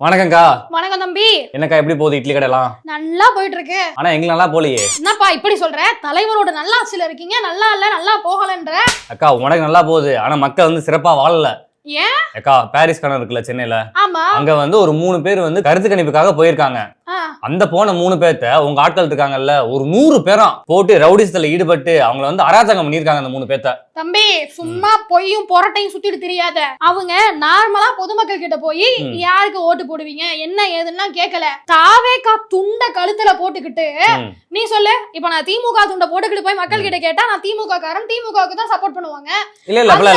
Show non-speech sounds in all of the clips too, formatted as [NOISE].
வணக்கம்க்கா. வணக்கம் தம்பி. என்னக்கா எப்படி போகுது இட்லி கடைலாம் நல்லா போயிட்டு இருக்கு ஆனா எங்களுக்கு நல்லா போலையே என்னப்பா இப்படி சொல்ற? தலைவரோட நல்லாட்சியில இருக்கீங்க. நல்லா இல்ல நல்லா போகலன்ற. அக்கா உனக்கு நல்லா போகுது. ஆனா மக்கள் வந்து சிறப்பா வாழல. ஏன்? அக்கா பாரிஸ் கணம் இருக்குல்ல சென்னையில? ஆமா. அங்க வந்து ஒரு மூணு பேர் வந்து கருத்து கணிப்புக்காக போயிருக்காங்க. அந்த போன மூணு பேர்த்த உங்க ஆட்கள் இருக்காங்கல்ல ஒரு நூறு பேரும் போட்டு ரவுடிசத்துல ஈடுபட்டு அவங்கள வந்து அராஜகம் பண்ணியிருக்காங்க அந்த மூணு பேர்த்த. தம்பி சும்மா பொய்யும் பொரட்டையும் சுத்திட்டு தெரியாத. அவங்க நார்மலா பொதுமக்கள் கிட்ட போய். யாருக்கு ஓட்டு போடுவீங்க? என்ன ஏதுன்னா கேட்கல தாவேக்கா துண்ட கழுத்துல போட்டுக்கிட்டு. நீ சொல்லு இப்ப நான் திமுக துண்ட போட்டுக்கிட்டு போய் மக்கள் கிட்ட கேட்டா நான் திமுக காரன் திமுகவுக்கு தான் சப்போர்ட் பண்ணுவாங்க. இல்ல இல்ல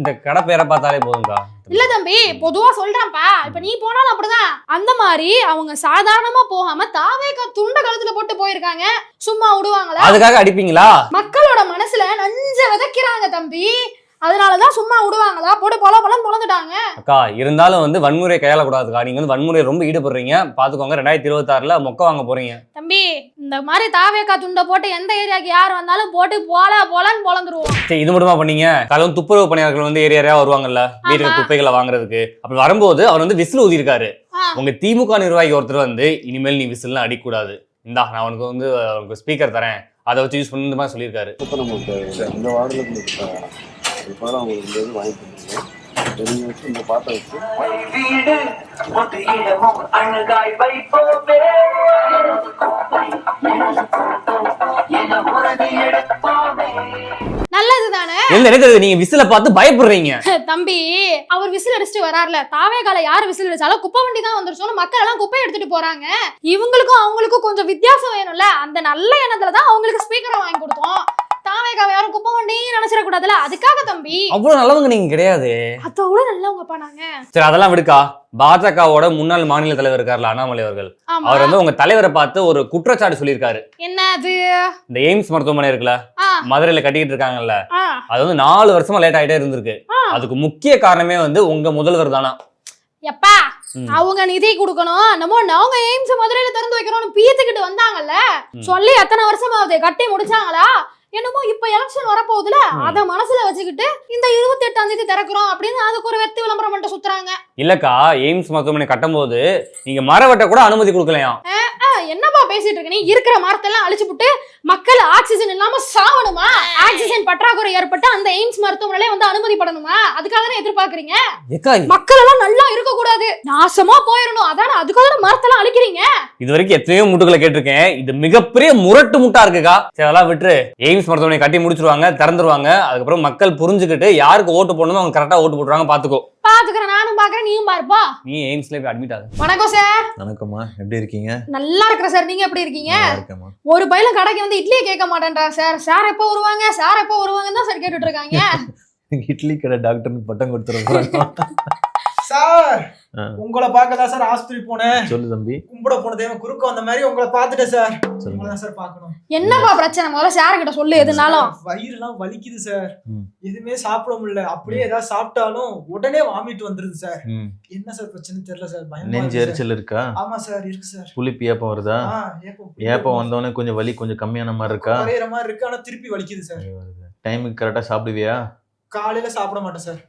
இந்த கடை பேரை பார்த்தாலே போதும்க்கா. இல்ல தம்பி பொதுவா சொல்றேன்ப்பா. இப்ப நீ போனாலும் அப்படிதான். அந்த மாதிரி அவங்க சாதாரணமா போகாம தாவேக்கா துண்ட கழுத்துல போட்டு போயிருக்காங்க. சும்மா விடுவாங்களா? அதுக்காக அடிப்பீங்களா? மக்களோட மனசுல நஞ்ச விதைக்கிறாங்க தம்பி. அதனாலதான் சும்மா விடுவாங்களா? போட்டு பொல பொலன்னு பொழந்துட்டாங்க அக்கா இருந்தாலும் வந்து வன்முறை கையாளக்கூடாதுக்கா. நீங்க வந்து வன்முறை ரொம்ப ஈடுபடுறீங்க. பாத்துக்கோங்க ரெண்டாயிரத்தி இருபத்தாறுல மொக்க வாங்க போறீங்க. தம்பி இந்த மாதிரி தாவேக்கா துண்டை போட்டு எந்த ஏரியாக்கு யார் வந்தாலும் போட்டு போல போலன்னு பொழந்துருவோம் சரி இது மட்டுமா பண்ணீங்க? காலம் துப்புரவு பணியாளர்கள் வந்து ஏரியா ஏரியா வருவாங்கல்ல? வீட்டுக்கு. குப்பைகளை வாங்குறதுக்கு. அப்படி வரும்போது அவர் வந்து விசில் ஊதிருக்காரு. உங்க திமுக நிர்வாகி ஒருத்தர் வந்து இனிமேல் நீ விசில்லாம் அடிக்கக்கூடாது. இந்தா நான் உனக்கு வந்து உனக்கு ஸ்பீக்கர் தரேன். அதை வச்சு யூஸ் பண்ணி மாதிரி சொல்லியிருக்காரு. இப்போ இந்த வார்டில் தான் உங்களுக்கு இந்த இது வாங்கி கொடுத்துருக்கோம் நீங்கள் வச்சு இந்த பாட்டை வச்சு. அழகாய் வைப்போமே. நல்லது தானே நேரத்தில் நீங்க விசில பார்த்து பயப்படுறீங்க. [LAUGHS] தம்பி அவர் விசில் அடிச்சுட்டு வராருல. தாவேகால யார் விசில் அடிச்சாலும் குப்பை வண்டி தான் வந்துருச்சோன்னு மக்கள் எல்லாம் குப்பை எடுத்துட்டு போறாங்க. இவங்களுக்கும் அவங்களுக்கும் கொஞ்சம் வித்தியாசம் வேணும்ல. அந்த நல்ல எண்ணத்துல தான் அவங்களுக்கு ஸ்பீக்கரை வாங்கி கொடுத்தோம். தாவேகாவை யாரும் குப்பை வண்டி நினைச்சிடக்கூடாதுல? அதுக்காக தம்பி. அவ்வளவு நல்லவங்க நீங்க கிடையாது. அதோட நல்லவங்கப்பா நாங்க. சரி அதெல்லாம் விடுக்கா. பாஜகவோட முன்னாள் மாநில தலைவர் இருக்கார்ல அண்ணாமலை அவர்கள். அவர் வந்து உங்க தலைவரை பார்த்து ஒரு குற்றச்சாட்டு சொல்லியிருக்காரு. என்ன அது இந்த எய்ம்ஸ் மருத்துவமனை இருக்குல்ல மதுரையில கட்டிக்கிட்டு இருக்காங்கல்ல அது வந்து நாலு வருஷமா லேட் ஆயிட்டே இருந்திருக்கு. அதுக்கு முக்கிய காரணமே வந்து உங்க முதல்வர் தானா? எப்பா. அவங்க நிதி கொடுக்கணும். நம்ம அவங்க எய்ம்ஸ் மதுரையில திறந்து வைக்கிறோம்னு பீத்துக்கிட்டு வந்தாங்கல்ல. சொல்லி எத்தனை வருஷமாவது கட்டி முடிச்சாங்களா? என்னமோ இப்ப எலெக்ஷன் வரப்போகுதுல. அத மனசுல வச்சுக்கிட்டு இந்த இருபத்தி எட்டாம் தேதி திறக்கிறோம் அப்படின்னு அதுக்கு ஒரு வெத்து விளம்பரம் பண்ணிட்டு சுத்துறாங்க. இல்லக்கா எய்ம்ஸ் மருத்துவமனை கட்டும்போது நீங்க மரவெட்ட கூட அனுமதி கொடுக்கலையாம் ஆ, என்னப்பா பேசிட்டு இருக்க? நீ இருக்கிற மரத்தெல்லாம் அழிச்சு விட்டு மக்கள் ஆக்சிஜன் இல்லாம சாவணுமா? ஆக்சிஜன் பற்றாக்குறை ஏற்பட்டு அந்த எய்ம்ஸ் மருத்துவமனையில வந்து அனுமதிப்படணுமா? அதுக்காக தானே எதிர்பார்க்கறீங்க மக்கள் எல்லாம் நல்லா இருக்க கூடாது நாசமா போயிடணும் அதானே அதுக்காக தானே மரத்தெல்லாம் அழிக்கிறீங்க? இது வரைக்கும் எத்தனையோ முட்டுகளை கேட்டிருக்கேன். இது மிகப்பெரிய முரட்டு முட்டா இருக்குக்கா. சரி அதெல்லாம் விட்டுரு. எய்ம்ஸ் மருத்துவமனை கட்டி முடிச்சிருவாங்க திறந்துருவாங்க. அதுக்கப்புறம் மக்கள் புரிஞ்சுக்கிட்டு யாருக்கு ஓட்டு போடணுமோ அவங்க கரெக்டா ஓட்டு போட்டுருவாங்க பாத்துக்கோ. பாத்துக்கிறேன் நானும் பாக்குறேன் நீயும் பாருப்பா. நீ எய்ம்ஸ்ல போய் அட்மிட் ஆகு. வணக்கம் சார் வணக்கம்மா. எப்படி இருக்கீங்க? நல்லா இருக்கிற சார் நீங்க எப்படி இருக்கீங்க? ஒரு பையில கடைக்கு வந்து இட்லியே கேட்க மாட்டேன்றா. சார் சார் எப்போ வருவாங்க? சார் எப்போ வருவாங்கன்னு தான் சார் கேட்டுட்டு இருக்காங்க. [LAUGHS] இட்லி கடை டாக்டர்னு பட்டம் போறாங்க. [LAUGHS] சார். உங்களை பார்க்க தான் சார் ஆஸ்பத்திரி போனேன். சொல்லு தம்பி. கும்பிட போன தெய்வம் குறுக்க வந்த மாதிரி உங்களை பார்த்துட்டேன் சார். உங்களை சார் பார்க்கணும். என்னப்பா பிரச்சனை? முதல்ல சார் கிட்ட சொல்லு எதுனாலும். வயிறுலாம் வலிக்குது சார். எதுவுமே சாப்பிட முடியல. அப்படியே ஏதாவது சாப்பிட்டாலும் உடனே வாமிட் வந்துருது சார். என்ன சார் பிரச்சனை தெரியல சார். பயமா நெஞ்சு. எரிச்சல் இருக்கா? ஆமா சார் இருக்கு சார். புளிப்பு ஏப்பம் வருதா? ஆ, ஏப்பம் வந்தோடனே கொஞ்சம் வலி கொஞ்சம் கம்மியான மாதிரி இருக்கா? குறையிற மாதிரி இருக்கு ஆனா திருப்பி வலிக்குது சார். டைமுக்கு கரெக்டா சாப்பிடுவியா? காலையில சாப்பிட மாட்டேன் சார்?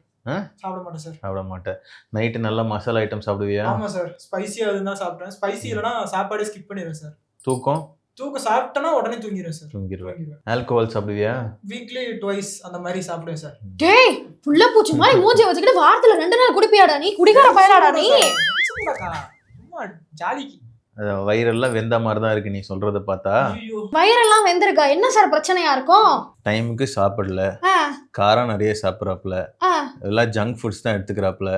சாப்பிட மாட்டேன் சார். சாப்பிட மாட்டேன் நைட்டு நல்லா மசாலா ஐட்டம் சாப்பிடுவியா? ஆமா சார். ஸ்பைசியா தான் சாப்பிட்டேன் ஸ்பைசி இல்லைன்னா சாப்பாடே ஸ்கிப் பண்ணிடுவேன் சார். தூக்கம்? தூக்கம் சாப்பிட்டேன்னா உடனே தூங்கிடுவேன் சார். தூங்கிடுவேன் ஆல்கோஹால் சாப்பிடுவியா? வீக்லி டுவைஸ் அந்த மாதிரி சாப்பிடுவேன் சார். டேய் புள்ள பூச்சி மாதிரி மூஞ்சி வச்சுக்கிட்டு வாரத்துல ரெண்டு நாள் குடிப்பியாடா நீ? குடிகார பயலாடா நீ? ஜாலிக்கு. வயிறெல்லாம் வெந்த மாதிரி தான் இருக்கு நீ சொல்றத பார்த்தா. வயிறெல்லாம் வெந்திருக்கா? என்ன சார் பிரச்சனையா இருக்கும்? டைமுக்கு சாப்பிடல. காரம் நிறைய சாப்பிட்றாப்புல. எல்லாம் ஜங்க் ஃபுட்ஸ் தான் எடுத்துக்கிறாப்புல.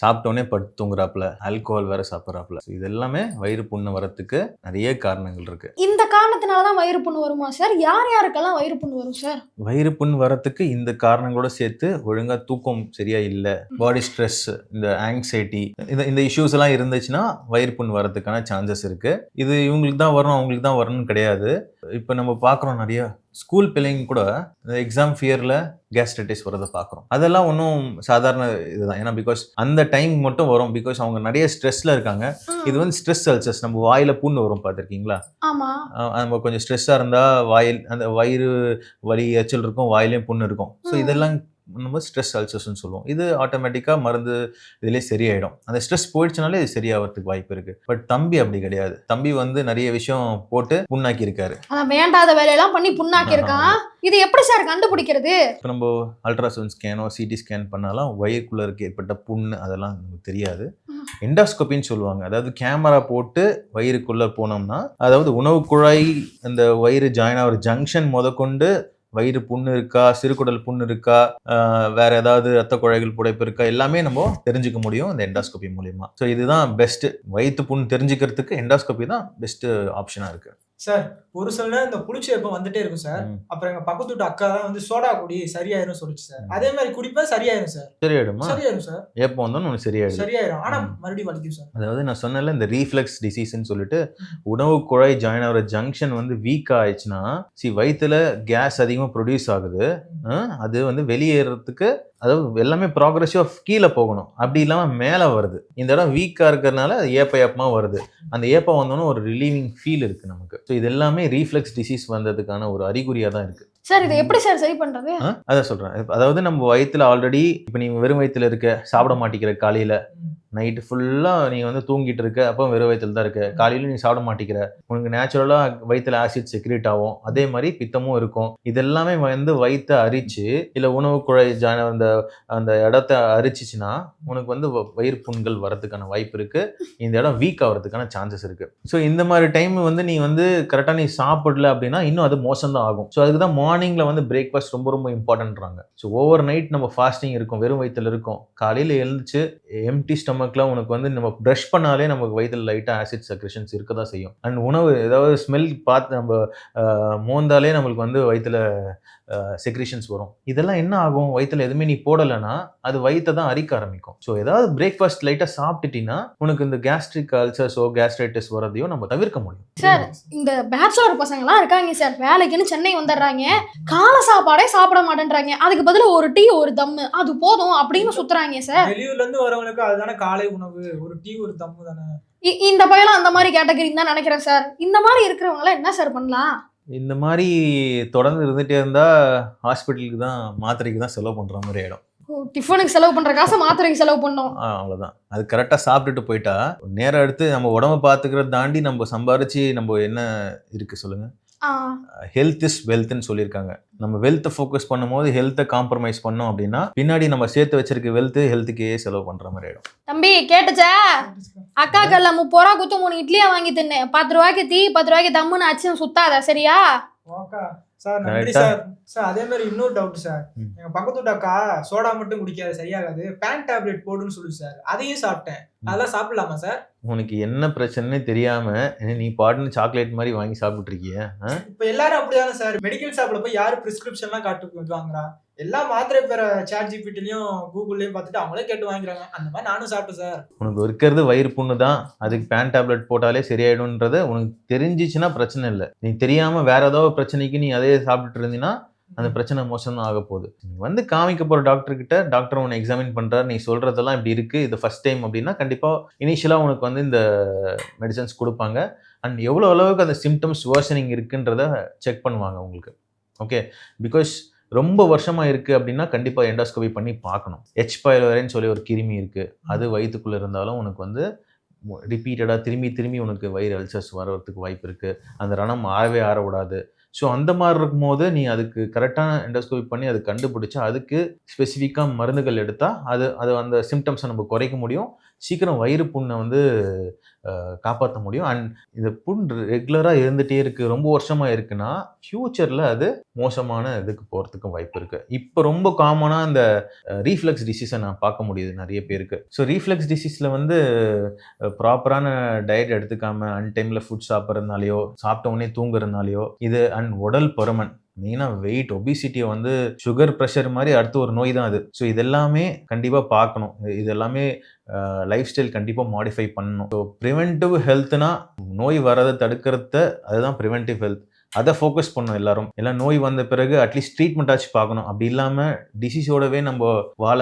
சாப்பிட்டோன்னே படுத்து தூங்குறாப்புல. ஆல்கோஹால் வேற சாப்பிட்றாப்புல. இது எல்லாமே வயிறு புண்ணு வரத்துக்கு நிறைய காரணங்கள் இருக்கு. இந்த காரணத்தினாலதான் வயிறு புண்ணு வருமா சார்? யார் யாருக்கெல்லாம் வயிறு புண்ணு வரும் சார்? வயிறு புண் வரத்துக்கு இந்த காரணங்களோட சேர்த்து ஒழுங்கா தூக்கம் சரியா இல்லை. பாடி ஸ்ட்ரெஸ் இந்த ஆங்ஸைட்டி இந்த இந்த இஷ்யூஸ் எல்லாம் இருந்துச்சுன்னா வயிறு புண் வரதுக்கான சான்சஸ் இருக்கு. இது இவங்களுக்கு தான் வரும் அவங்களுக்கு தான் வரணும்னு கிடையாது. இப்போ நம்ம பார்க்குறோம் நிறைய ஸ்கூல் பிள்ளைங்க கூட இந்த எக்ஸாம் ஃபியரில் கேஸ்ட்ரைட்டிஸ் வரதை பார்க்குறோம். அதெல்லாம் ஒன்றும் சாதாரண இதுதான். ஏன்னா பிகாஸ் அந்த டைம் மட்டும் வரும். பிகாஸ் அவங்க நிறைய ஸ்ட்ரெஸ்ல இருக்காங்க. இது வந்து ஸ்ட்ரெஸ் அல்சர்ஸ் நம்ம வாயில புண்ணு வரும் பார்த்துருக்கீங்களா? நம்ம கொஞ்சம் ஸ்ட்ரெஸ்ஸாக இருந்தால் வாயில் அந்த வயிறு வலி எரிச்சல் இருக்கும் வாயிலையும் புண்ணு இருக்கும். ஸோ. இதெல்லாம் நம்ம ஸ்ட்ரெஸ் அல்சர்ஸ்னு சொல்லுவோம். இது ஆட்டோமேட்டிக்காக மருந்து இதுலேயே சரியாயிடும். அந்த ஸ்ட்ரெஸ் போயிடுச்சுனாலே இது சரியாகிறதுக்கு வாய்ப்பு இருக்கு. பட் தம்பி அப்படி கிடையாது. தம்பி வந்து நிறைய விஷயம் போட்டு புண்ணாக்கி இருக்காரு வேண்டாத வேலையெல்லாம் பண்ணி புண்ணாக்கி இருக்கான் இது எப்படி சார் கண்டுபிடிக்கிறது? இப்போ நம்ம அல்ட்ராசவுண்ட் ஸ்கேனோ சிடி ஸ்கேன் பண்ணாலும் வயிறுக்குள்ள இருக்க ஏற்பட்ட புண்ணு அதெல்லாம் நமக்கு தெரியாது. எண்டாஸ்கோப்பின்னு சொல்லுவாங்க. அதாவது கேமரா போட்டு வயிறுக்குள்ள போனோம்னா அதாவது உணவு குழாய் அந்த வயிறு ஜாயின் ஆகிற ஜங்ஷன் முதற்கொண்டு வயிறு புண்ணு இருக்கா சிறுகுடல் புண்ணு இருக்கா வேற ஏதாவது ரத்த குழாய்கள் புடைப்பு இருக்கா எல்லாமே நம்ம தெரிஞ்சுக்க முடியும் இந்த எண்டாஸ்கோபி மூலியமா. ஸோ இதுதான் பெஸ்ட் வயிற்று புண் தெரிஞ்சுக்கிறதுக்கு எண்டாஸ்கோபி தான் பெஸ்ட் ஆப்ஷனாக இருக்குது சார் ஒரு சில நேரம் இந்த புளிச்ச எப்போ வந்துட்டே இருக்கும் சார். அப்புறம் எங்க பக்கத்து வீட்டு அக்கா தான் வந்து சோடா குடி சரியாயிரும் சொல்லுச்சு சார். அதே மாதிரி குடிப்பேன் சரியாயிரும் சார். சரியாயிடுமா? சரியாயிரும் சார். எப்போ வந்தோம் உனக்கு சரியாயிடும் சரியாயிரும். ஆனா. மறுபடியும் வலிக்கும் சார். அதாவது நான் சொன்னேன்ல இந்த ரீஃப்ளெக்ஸ் டிசீஸ்ன்னு சொல்லிட்டு உணவு குழாய் ஜாயின் ஆகிற ஜங்ஷன் வந்து வீக் ஆயிடுச்சுன்னா சி வயிற்றுல கேஸ் அதிகமாக ப்ரொடியூஸ் ஆகுது. அது வந்து வெளியேறதுக்கு அதாவது எல்லாமே ப்ராக்ரஸிவாக கீழே போகணும். அப்படி இல்லாமல் மேலே வருது. இந்த இடம் வீக்காக இருக்கிறதுனால அது ஏப்ப ஏப்பமாக வருது. அந்த ஏப்பம் வந்தோன்னே ஒரு ரிலீவிங் ஃபீல் இருக்குது நமக்கு. ஸோ இது எல்லாமே ரீஃப்ளெக்ஸ் டிசீஸ் வந்ததுக்கான ஒரு அறிகுறியாக தான் இருக்குது சார் இதை எப்படி சார் சரி பண்றது? அதான் சொல்கிறேன் அதாவது நம்ம வயிற்றுல ஆல்ரெடி இப்போ நீ வெறும் வயிற்றுல இருக்க சாப்பிட மாட்டேங்கிற காலையில். நைட்டு ஃபுல்லாக நீங்கள் வந்து தூங்கிட்டு இருக்க அப்போ வெறும் வயிற்றுல தான் இருக்க. காலையில் நீ சாப்பிட மாட்டேங்கிற. உனக்கு நேச்சுரலாக வயிற்றில் ஆசிட் செக்ரேட் ஆகும். அதே மாதிரி பித்தமும் இருக்கும். இதெல்லாமே வந்து வயிற்றை அரிச்சு இல்லை உணவு குழாய் ஜான அந்த அந்த இடத்த அரிச்சிச்சுன்னா உனக்கு வந்து வ- வயிறு புண்கள் வரதுக்கான வாய்ப்பு இருக்குது இந்த இடம் வீக் ஆகிறதுக்கான சான்சஸ் இருக்குது ஸோ இந்த மாதிரி டைம் வந்து நீ வந்து கரெக்டாக நீ சாப்பிடல அப்படின்னா இன்னும் அது மோசம் தான் ஆகும். ஸோ அதுக்கு தான் மார்னிங்கில் வந்து பிரேக்ஃபாஸ்ட் ரொம்ப ரொம்ப இம்பார்ட்டன்ட்றாங்க ஸோ ஓவர் நைட் நம்ம ஃபாஸ்டிங் இருக்கும். வெறும் வயிற்றுல இருக்கும். காலையில் எழுந்துச்சு எம்டி ஸ்டமக்கில் உனக்கு வந்து நம்ம ப்ரஷ் பண்ணாலே நமக்கு வயிற்றுல லைட்டாக ஆசிட் செக்ரேஷன்ஸ் இருக்க தான் செய்யும். அண்ட் உணவு ஏதாவது ஸ்மெல் பார்த்து நம்ம மோந்தாலே நம்மளுக்கு வந்து வயிற்றுல செக்ரேஷன்ஸ் வரும். இதெல்லாம் என்ன ஆகும்? வயிற்றுல எதுவுமே நீ போடலைன்னா அது வயிற்றை தான் அரிக்க ஆரம்பிக்கும். ஸோ ஏதாவது பிரேக்ஃபாஸ்ட் லைட்டாக சாப்பிட்டுட்டீங்கன்னா உனக்கு இந்த கேஸ்ட்ரிக் அல்சர்ஸோ கேஸ்ட்ரைட்டிஸ் வரதையும் நம்ம தவிர்க்க முடியும். சார் இந்த பேச்சுலர் பசங்கலாம் இருக்காங்க சார். வேலைக்குன்னு சென்னை வந்துடுறாங்க. காலை சாப்பாடே சாப்பிட மாட்டேன்றாங்க. அதுக்கு பதிலா ஒரு டீ ஒரு தம்மு அது போதும் அப்படின்னு சுத்துறாங்க சார். வெளியூர்ல இருந்து வரவங்களுக்கு அதுதானே காலை உணவு. ஒரு டீ ஒரு தம்மு தானே. இ- இந்த பையனும் அந்த மாதிரி கேட்டகரின்னு தான் நினைக்கிறேன் சார். இந்த மாதிரி இருக்கிறவங்க எல்லாம் என்ன சார் பண்ணலாம்? இந்த மாதிரி தொடர்ந்து இருந்துகிட்டே இருந்தால் ஹாஸ்பிட்டலுக்கு தான் மாத்திரைக்கு தான் செலவு பண்ணுற மாதிரி ஆகிடும் டிஃபனுக்கு செலவு பண்ற காசு மாத்திரைக்கு செலவு பண்ணோம். அவ்வளோதான் அது கரெக்டாக சாப்பிட்டுட்டு போயிட்டா நேரம் எடுத்து நம்ம உடம்ப பார்த்துக்கிறத தாண்டி நம்ம சம்பாரிச்சு நம்ம என்ன இருக்குது சொல்லுங்கள் ஹெல்த் இஸ் வெல்த்னு சொல்லியிருக்காங்க. நம்ம வெல்த்தை ஃபோக்கஸ் பண்ணும்போது ஹெல்த்தை காம்ப்ரமைஸ் பண்ணோம் அப்படின்னா பின்னாடி நம்ம சேர்த்து வச்சிருக்க வெல்த் ஹெல்த்துக்கே செலவு பண்ணுற மாதிரி ஆகிடும் தம்பி கேட்டுச்சா? அக்கா கல்ல முப்பது ரூபா குத்து மூணு இட்லியா வாங்கி தின்னு. பத்து ரூபாய்க்கு டீ பத்து ரூபாய்க்கு தம்முன்னு அச்சு சுத்தாத சரியா? ஓகா சார் நன்றி? சார். சார் அதே மாதிரி இன்னொரு டவுட் சார். எங்க பக்கத்து வீட்டு அக்கா சோடா மட்டும் குடிக்காது சரியாகாது. பேன் டேப்லெட் போடுன்னு சொல்லு சார். அதையும் சாப்பிட்டேன். அதெல்லாம் சாப்பிடலாமா சார்? உனக்கு என்ன பிரச்சனைன்னு தெரியாம நீ பாட்டுன்னு சாக்லேட் மாதிரி வாங்கி சாப்பிட்டு இருக்கிய இப்ப எல்லாரும் அப்படிதானே சார். மெடிக்கல் ஷாப்ல போய் யாரு பிரிஸ்கிரிப்ஷன்லாம் காட்டு வாங்குறா? எல்லா மாத்திரை பேர சாட் ஜிபிட்டிலையும் கூகுள்லயும் பார்த்துட்டு அவங்களே கேட்டு வாங்கிக்கிறாங்க. அந்த மாதிரி நானும் சாப்பிட்டேன் சார். உனக்கு இருக்கிறது வயிறு புண்ணு தான் அதுக்கு பேன் டேப்லெட் போட்டாலே சரியாயிடும்ன்றது உனக்கு தெரிஞ்சிச்சுன்னா பிரச்சனை இல்லை. நீ தெரியாம வேற ஏதோ பிரச்சனைக்கு நீ அதே சாப்பிட்டுட்டு இருந்தீங்கன்னா அந்த பிரச்சனை மோசம் தான் ஆக போகுது. நீ வந்து காமிக்க போற டாக்டர் கிட்ட டாக்டர் உன்னை எக்ஸாமின் பண்றாரு நீ சொல்றதெல்லாம் இப்படி இருக்கு இது ஃபர்ஸ்ட் டைம் அப்படின்னா கண்டிப்பா இனிஷியலா உனக்கு வந்து இந்த மெடிசன்ஸ் கொடுப்பாங்க. அண்ட் எவ்வளோ அளவுக்கு அந்த சிம்டம்ஸ் வேர்சனிங் இருக்குன்றத செக் பண்ணுவாங்க உங்களுக்கு. ஓகே பிகாஸ் ரொம்ப வருஷமா இருக்கு அப்படின்னா கண்டிப்பா எண்டோஸ்கோபி பண்ணி பார்க்கணும். ஹெச் பைலோரேன்னு சொல்லி ஒரு கிருமி இருக்கு. அது வயிற்றுக்குள்ள இருந்தாலும் உனக்கு வந்து ரிப்பீட்டடாக திரும்பி திரும்பி உனக்கு வயிறு அல்சர்ஸ் வர்றதுக்கு வாய்ப்பு இருக்கு. அந்த ரணம் ஆறவே ஆற விடாது ஸோ அந்த மாதிரி இருக்கும் போது நீ அதுக்கு கரெக்டான எண்டோஸ்கோபி பண்ணி அது கண்டுபிடிச்சா அதுக்கு ஸ்பெசிஃபிக்காக மருந்துகள் எடுத்தால் அது அது அந்த சிம்டம்ஸை நம்ம குறைக்க முடியும். சீக்கிரம் வயிறு புண்ணை வந்து காப்பாற்ற முடியும். அண்ட் இந்த புண் ரெகுலராக இருந்துகிட்டே இருக்குது ரொம்ப வருஷமாக இருக்குன்னா ஃப்யூச்சரில் அது மோசமான இதுக்கு போகிறதுக்கு வாய்ப்பு இருக்குது இப்போ ரொம்ப காமனாக இந்த ரீஃப்ளெக்ஸ் டிசீஸை நான் பார்க்க முடியுது நிறைய பேருக்கு. ஸோ ரீஃப்ளெக்ஸ் டிசீஸில் வந்து ப்ராப்பரான டயட் எடுத்துக்காம அன்டைமில் ஃபுட் சாப்பிட்றதுனாலையோ சாப்பிட்ட உடனே தூங்குறதுனாலையோ இது அண்ட் உடல் பருமன். மெயினாக வெயிட் ஒபிசிட்டியை வந்து சுகர் ப்ரெஷர் மாதிரி அடுத்த ஒரு நோய் தான் அது. ஸோ இதெல்லாமே கண்டிப்பாக பார்க்கணும். இது- இது எல்லாமே லைஃப் ஸ்டைல் கண்டிப்பாக மாடிஃபை பண்ணணும் ஸோ ப்ரிவென்டிவ் ஹெல்த்னா நோய் வரதை தடுக்கிறத அதுதான் ப்ரிவென்டிவ் ஹெல்த் அதை ஃபோக்கஸ் பண்ணணும் எல்லாரும். எல்லாம் நோய் வந்த பிறகு அட்லீஸ்ட் ட்ரீட்மெண்ட் ஆச்சு பார்க்கணும். அப்படி இல்லாமல் டிசீஸோடவே நம்ம வாழ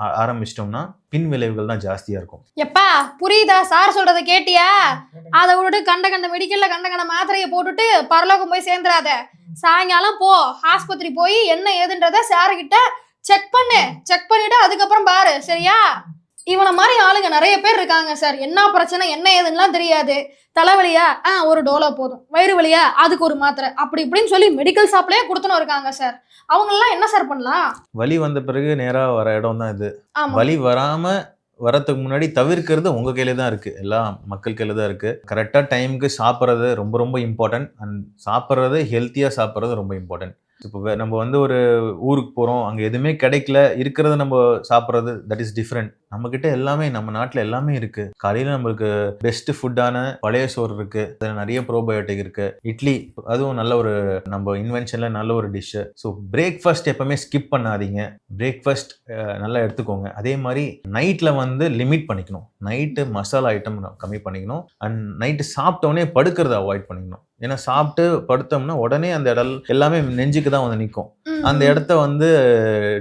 ஆ- ஆரம்பிச்சிட்டோம்னா பின் விளைவுகள் தான் ஜாஸ்தியாக இருக்கும். எப்பா புரியுதா? சார் சொல்றத கேட்டியா? அதை விட்டு கண்ட கண்ட மெடிக்கல்ல கண்ட கண்ட மாத்திரையை போட்டுட்டு பரலோகம் போய் சேர்ந்துடாத சாயங்காலம் போ ஆஸ்பத்திரி போய் என்ன ஏதுன்றத சார்கிட்ட செக் பண்ணு. செக் பண்ணிட்டு அதுக்கப்புறம் பாரு. சரியா? இவனை மாதிரி ஆளுங்க நிறைய பேர் இருக்காங்க சார். என்ன பிரச்சனை என்ன ஏதுன்னுலாம் தெரியாது. தலைவலியா? ஆ ஒரு டோலோ போதும். வயிறு வலியா? அதுக்கு ஒரு மாத்திரை. அப்படி இப்படின்னு சொல்லி மெடிக்கல் ஷாப்லயே கொடுத்துன்னு இருக்காங்க சார். அவங்கெல்லாம் என்ன சார் பண்ணலாம்? வலி வந்த பிறகு நேரா வர இடம் தான் இது. ஆமா. வலி வராம வரதுக்கு முன்னாடி தவிர்க்கிறது உங்க கையில தான் இருக்கு. எல்லா மக்கள் கையில தான் இருக்கு. கரெக்டா டைமுக்கு சாப்பிட்றது ரொம்ப ரொம்ப இம்பார்ட்டன்ட் அண்ட் சாப்பிட்றது ஹெல்த்தியா சாப்பிட்றது ரொம்ப இம்பார்ட்டன்ட் இப்போ நம்ம வந்து ஒரு ஊருக்கு போகிறோம் அங்கே எதுவுமே கிடைக்கல இருக்கிறத நம்ம சாப்பிட்றது தட் இஸ் டிஃப்ரெண்ட் நம்மக்கிட்ட எல்லாமே நம்ம நாட்டில் எல்லாமே இருக்குது காலையில் நம்மளுக்கு பெஸ்ட் ஃபுட்டான பழைய சோறு இருக்குது அதில் நிறைய ப்ரோபயோட்டிக் இருக்குது இட்லி அதுவும் நல்ல ஒரு நம்ம இன்வென்ஷனில் நல்ல ஒரு டிஷ்ஷு ஸோ பிரேக்ஃபாஸ்ட் எப்போவுமே ஸ்கிப் பண்ணாதீங்க. பிரேக்ஃபாஸ்ட் நல்லா எடுத்துக்கோங்க. அதே மாதிரி நைட்டில் வந்து லிமிட் பண்ணிக்கணும். நைட்டு மசாலா ஐட்டம் கம்மி பண்ணிக்கணும். அண்ட் நைட்டு சாப்பிட்டோன்னே படுக்கிறத அவாய்ட் பண்ணிக்கணும். ஏன்னா சாப்பிட்டு படுத்தோம்னா உடனே அந்த இடம் எல்லாமே நெஞ்சுக்கு தான் வந்து நிற்கும். அந்த இடத்த வந்து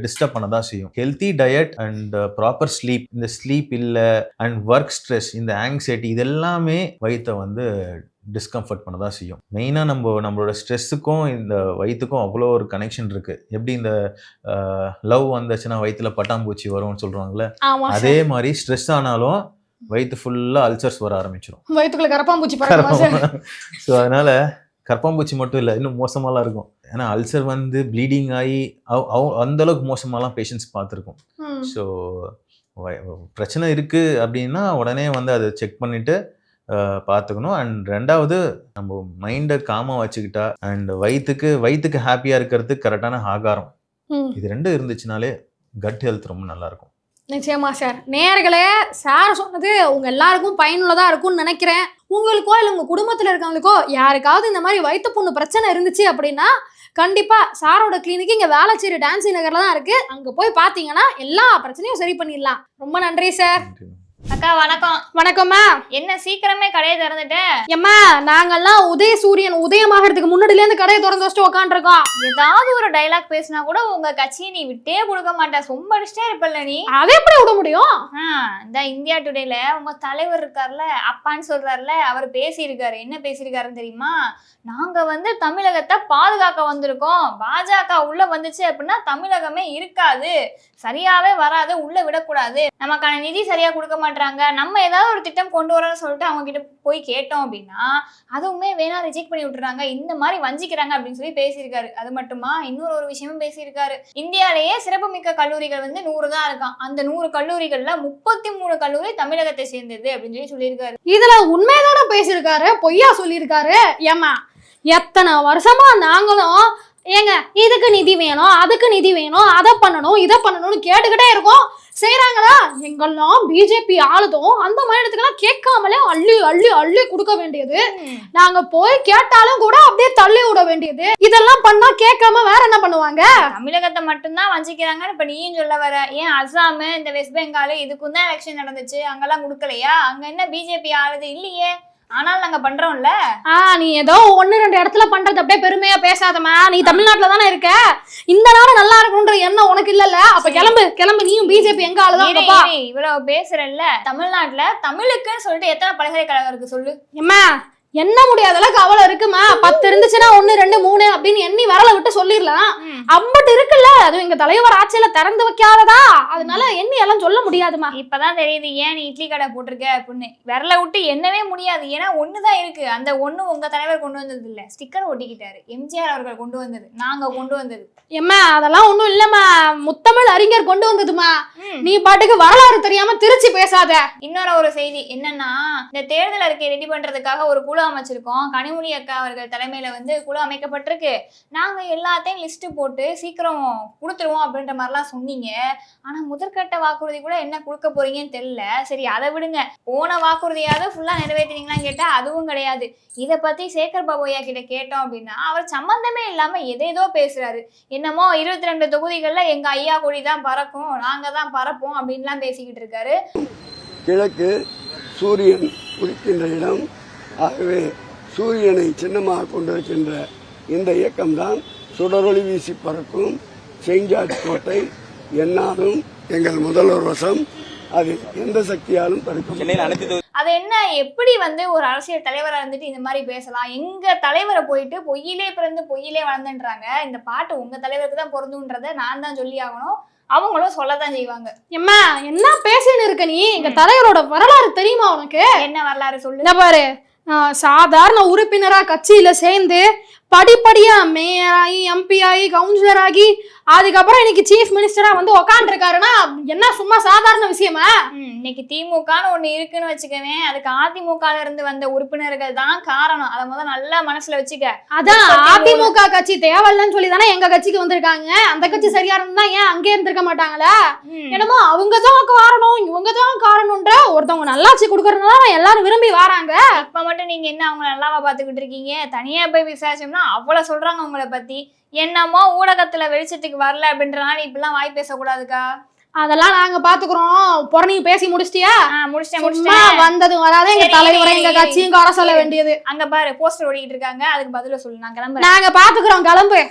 டிஸ்டர்ப் பண்ண தான் செய்யும். Healthy diet and proper sleep இந்த ஸ்லீப் இல்லை அண்ட் ஒர்க் ஸ்ட்ரெஸ் இந்த ஆங்ஸைட்டி இது எல்லாமே வயித்தை வந்து டிஸ்கம்ஃபர்ட் பண்ண தான் செய்யும் மெயினாக நம்ம நம்மளோட ஸ்ட்ரெஸ்ஸுக்கும் இந்த வயிற்றுக்கும் அவ்வளோ ஒரு கனெக்ஷன் இருக்குது எப்படி இந்த லவ் வந்துச்சுன்னா வயிற்றுல பட்டாம்பூச்சி வரும்னு சொல்கிறாங்களே அதே மாதிரி ஸ்ட்ரெஸ் ஆனாலும் வயிற்று ஃபுல்லாக அல்சர்ஸ் வர ஆரம்பிச்சிடும் வயிற்றுக்குள்ள கரப்பாம்பூச்சி ஸோ [LAUGHS] அதனால கரப்பாம்பூச்சி மட்டும் இல்லை இன்னும் மோசமாலாம் இருக்கும். ஏன்னா அல்சர் வந்து ப்ளீடிங் ஆகி அந்த அளவுக்கு மோசமாலாம் பேஷண்ட்ஸ் பார்த்துருக்கோம். ஸோ பிரச்சனை இருக்குது அப்படின்னா உடனே வந்து அதை செக் பண்ணிவிட்டு பார்த்துக்கணும். அண்ட் ரெண்டாவது நம்ம மைண்டை காமாக வச்சுக்கிட்டா அண்ட் வயிற்றுக்கு வயிற்றுக்கு ஹாப்பியாக இருக்கிறதுக்கு கரெக்டான ஆகாரம். இது ரெண்டும் இருந்துச்சுனாலே கட் ஹெல்த் ரொம்ப நல்லாயிருக்கும் நிச்சயமா சார். நேர்களே சார் சொன்னது உங்க எல்லாருக்கும் பயனுள்ளதா இருக்கும்னு நினைக்கிறேன். உங்களுக்கோ இல்லை உங்க குடும்பத்துல இருக்கவங்களுக்கோ யாருக்காவது இந்த மாதிரி வயிற்று புண்ணு பிரச்சனை இருந்துச்சு அப்படின்னா கண்டிப்பா சாரோட கிளினிக் இங்க வேளச்சேரி டான்சி நகர்ல தான் இருக்கு. அங்க போய் பாத்தீங்கன்னா எல்லா பிரச்சனையும் சரி பண்ணிடலாம். ரொம்ப நன்றி சார். அக்கா வணக்கம். வணக்கம்மா என்ன சீக்கிரமே கடையை திறந்துட்டேன் எம்மா நாங்கெல்லாம் உதய சூரியன் உதயமாகறதுக்கு முன்னாடில இருந்து கடையை திறந்து வச்சுட்டு உட்காந்துருக்கோம் ஏதாவது ஒரு டைலாக் பேசினா கூட உங்க கட்சியை நீ விட்டே கொடுக்க மாட்ட. ரொம்ப அடிச்சிட்டே இருப்பல்ல நீ? அதை எப்படி விட முடியும்? இந்த இந்தியா டுடேல உங்க தலைவர் இருக்கார்ல அப்பான்னு சொல்றாருல அவர் பேசியிருக்காரு. என்ன பேசியிருக்காருன்னு தெரியுமா? நாங்க வந்து தமிழகத்தை பாதுகாக்க வந்திருக்கோம். பாஜக உள்ள வந்துச்சு அப்படின்னா தமிழகமே இருக்காது. சரியாவே வராது உள்ள விடக்கூடாது. நமக்கான நிதி சரியா கொடுக்க மாட்டாங்க நம்ம ஏதாவது ஒரு திட்டம் கொண்டு வரோம்னு சொல்லிட்டு அவங்க கிட்ட போய் கேட்டோம் அப்படின்னா அதுவுமே வேணா ரிஜெக்ட் பண்ணி விட்டுறாங்க. இந்த மாதிரி வஞ்சிக்கிறாங்க அப்படின்னு சொல்லி பேசியிருக்காரு. அது மட்டுமா? இன்னொரு ஒரு விஷயமும் பேசியிருக்காரு. இந்தியாலேயே சிறப்புமிக்க கல்லூரிகள் வந்து நூறு தான் இருக்கான். அந்த நூறு கல்லூரிகள்ல முப்பத்தி மூணு கல்லூரி தமிழகத்தை சேர்ந்தது அப்படின்னு சொல்லி சொல்லியிருக்காரு. இதுல உண்மைதானே பேசியிருக்காரு? பொய்யா சொல்லியிருக்காரு? ஏம்மா எத்தனை வருஷமா நாங்களும் ஏங்க இதுக்கு நிதி வேணும் அதுக்கு நிதி வேணும் அதை பண்ணணும் இதை பண்ணணும்னு கேட்டுக்கிட்டே இருக்கோம். செய்றாங்களா? எங்கெல்லாம் பிஜேபி ஆளுதும் அந்த மாதிரி இடத்துக்கெல்லாம் கேட்காமலே அள்ளி அள்ளி அள்ளி கொடுக்க வேண்டியது. நாங்க போய் கேட்டாலும் கூட அப்படியே தள்ளி விட வேண்டியது. இதெல்லாம் பண்ணா கேட்காம வேற என்ன பண்ணுவாங்க? தமிழகத்தை மட்டும்தான் வஞ்சிக்கிறாங்கன்னு இப்ப நீயும் சொல்ல வர. ஏன் அஸ்ஸாம் இந்த வெஸ்ட் பெங்கால் இதுக்கும் தான் எலெக்ஷன் நடந்துச்சு. அங்கெல்லாம் கொடுக்கலையா? அங்க என்ன பிஜேபி ஆளுது இல்லையே. ஆனால் நாங்க பண்றோம்ல. ஆ நீ ஏதோ ஒன்னு ரெண்டு இடத்துல பண்றது அப்படியே பெருமையா பேசாதம்மா. நீ தமிழ்நாட்டுல தானே இருக்க? இந்த நாடு நல்லா இருக்கணும்ன்ற எண்ணம் உனக்கு இல்லல்ல? அப்ப கிளம்பு கிளம்பு. நீயும் பிஜேபி எங்க ஆளுதான் இரு, இவ்வளவு பேசுறல்ல. தமிழ்நாட்டுல தமிழுக்குன்னு சொல்லிட்டு எத்தனை பல்கலைக்கழகம் இருக்கு சொல்லு? எம்மா என்ன முடியாத அளவுக்கு அவ்வளவு இருக்குமா? பத்து இருந்துச்சுன்னா ஒன்னு ரெண்டு மூணு அப்படின்னு எண்ணி வரல விட்டு சொல்லிடலாம். அம்பட்டு இருக்குல்ல அது எங்க தலைவர் ஆட்சியில திறந்து வைக்காததா? அதனால எண்ணி எல்லாம் சொல்ல முடியாதுமா. இப்பதான் தெரியுது ஏன் நீ இட்லி கடை போட்டிருக்க அப்படின்னு. விரல விட்டு எண்ணவே முடியாது ஏன்னா ஒண்ணுதான் இருக்கு. அந்த ஒண்ணு உங்க தலைவர் கொண்டு வந்தது இல்ல. ஸ்டிக்கர் ஒட்டிக்கிட்டாரு. எம்ஜிஆர் அவர்கள் கொண்டு வந்தது நாங்க கொண்டு வந்தது. எம்மா அதெல்லாம் ஒண்ணும் இல்லம்மா. முத்தமிழ் அறிஞர் கொண்டு வந்ததுமா. நீ பாட்டுக்கு வரலாறு தெரியாம திருச்சி பேசாத. இன்னொரு ஒரு செய்தி என்னன்னா இந்த தேர்தல் அறிக்கை ரெடி பண்றதுக்காக ஒரு குழு அமைச்சிருக்கோம். கனிமொழி அக்கா அவர்கள் தலைமையில வந்து குழு அமைக்கப்பட்டிருக்கு. நாங்க எல்லாத்தையும் லிஸ்ட் போட்டு சீக்கிரம் கொடுத்துருவோம் அப்படின்ற மாதிரிலாம் சொன்னீங்க. ஆனா முதற்கட்ட வாக்குறுதி கூட என்ன கொடுக்க போறீங்கன்னு தெரியல. சரி அதை விடுங்க. போன வாக்குறுதியாவது ஃபுல்லா நிறைவேற்றினீங்களான்னு கேட்டா அதுவும் கிடையாது. இதை பத்தி சேகர் பாபோயா கிட்ட கேட்டோம் அப்படின்னா அவர் சம்பந்தமே இல்லாம எதேதோ பேசுறாரு. என்னமோ இருபத்தி ரெண்டு தொகுதிகள்ல எங்க ஐயா கொடி தான் பறக்கும் நாங்க தான் பறப்போம் அப்படின்லாம் பேசிக்கிட்டு இருக்காரு. கிழக்கு சூரியன் உதிக்கின்ற இடம் ஆகவே சூரியனை சின்னமாக கொண்டிருக்கின்ற இந்த இயக்கம்தான் சுடரொளி வீசி பறக்கும் செஞ்சாட் கோட்டை என்னாலும் எங்கள் முதல்வர் வசம். அது எந்த சக்தியாலும் தடுக்க முடியாது. அது என்ன எப்படி வந்து ஒரு அரசியல் தலைவரா இருந்துட்டு இந்த மாதிரி பேசலாம்? எங்க தலைவரை போயிட்டு பொய்யிலே பிறந்து பொய்யிலே வளர்ந்துன்றாங்க இந்த பாட்டு உங்க தலைவருக்கு தான் பொருந்துன்றத நான் தான் சொல்லி ஆகணும். அவங்களும் சொல்லத்தான் செய்வாங்க. எம்மா என்ன பேசின்னு இருக்க நீ? எங்க தலைவரோட வரலாறு தெரியுமா உனக்கு? என்ன வரலாறு சொல்லு. பாரு. சாதாரண உறுப்பினரா கட்சியில சேர்ந்து படிப்படியா மேயர் ஆகி எம்பி ஆகி கவுன்சிலர் ஆகி அதுக்கப்புறம் இன்னைக்கு சீஃப் மினிஸ்டரா வந்து உக்காந்துருக்காருன்னா என்ன சும்மா சாதாரண விஷயமா இன்னைக்கு திமுகன்னு ஒண்ணு இருக்குன்னு வச்சுக்கவேன் அதுக்கு அதிமுகல இருந்து வந்த உறுப்பினர்கள் தான் காரணம் அதை முதல்ல நல்லா மனசுல வச்சுக்க அதான். அதிமுக கட்சி தேவையில்லைன்னு சொல்லி தானே எங்க கட்சிக்கு வந்திருக்காங்க அந்த கட்சி சரியா இருந்தா ஏன் அங்கே இருந்திருக்க மாட்டாங்களா. என்னமோ அவங்க தான் இவங்க தான் காரணம்ன்ற ஒருத்தவங்க நல்லாட்சி கொடுக்கறதுனால எல்லாரும் விரும்பி வராங்க. இப்ப மட்டும் நீங்க என்ன அவங்க நல்லாவா பாத்துக்கிட்டு இருக்கீங்க? தனியா போய் விசாரிச்சோம்னா அவ்வளவு சொல்றாங்க உங்களை பத்தி. என்னமோ ஊடகத்துல வெளிச்சத்துக்கு வரல அப்படின்றனால இப்படிலாம் வாய் பேசக்கூடாதுக்கா? அதெல்லாம் நாங்க பாத்துக்கிறோம். புறநீங்க பேசி முடிச்சிட்டியா? முடிச்சிட்டேன் முடிச்சிட்டேன். வந்தது வராத. எங்க தலைவரை எங்க. கட்சியும் குறை சொல்ல வேண்டியது. அங்க பாரு போஸ்டர் ஓடிக்கிட்டு இருக்காங்க. அதுக்கு பதில சொல்லு. நான் கிளம்புறேன். நாங்க பாத்துக்கிறோம் கிளம்பு.